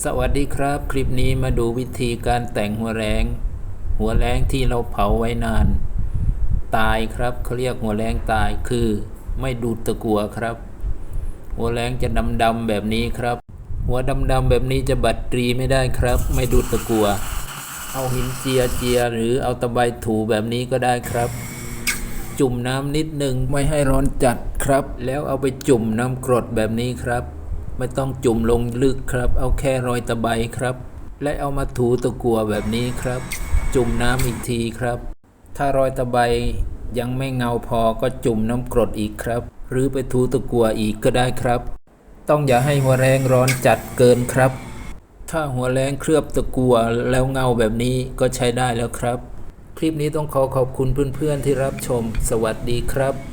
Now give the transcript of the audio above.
สวัสดีครับ คลิปนี้มาดูวิธีการแต่งหัวแรง หัวแรงที่เราเผาไว้นาน ตายครับเขาเรียกหัวแรงตายคือไม่ดูดตะกัวครับ หัวแรงจะดำๆแบบนี้ครับ หัวดำๆแบบนี้จะบัดตรีไม่ได้ครับ ไม่ดูดตะกัว เอาหินเจียเจียหรือเอาตะไบถูแบบนี้ก็ได้ครับ จุ่มน้ำนิดหนึ่งไม่ให้ร้อนจัดครับ แล้วเอาไปจุ่มน้ำกรดแบบนี้ครับ ไม่ต้องจุ่มลงลึกครับ เอาแค่รอยตะไบครับ และเอามาถูตะกัวแบบนี้ครับ จุ่มน้ำอีกทีครับ ถ้ารอยตะไบยังไม่เงาพอก็จุ่มน้ำกรดอีกครับ หรือไปถูตะกัวอีกก็ได้ครับ ต้องอย่าให้หัวแรงร้อนจัดเกินครับ ถ้าหัวแรงเคลือบตะกัวแล้วเงาแบบนี้ก็ใช้ได้แล้วครับ คลิปนี้ต้องขอขอบคุณเพื่อนๆที่รับชม สวัสดีครับ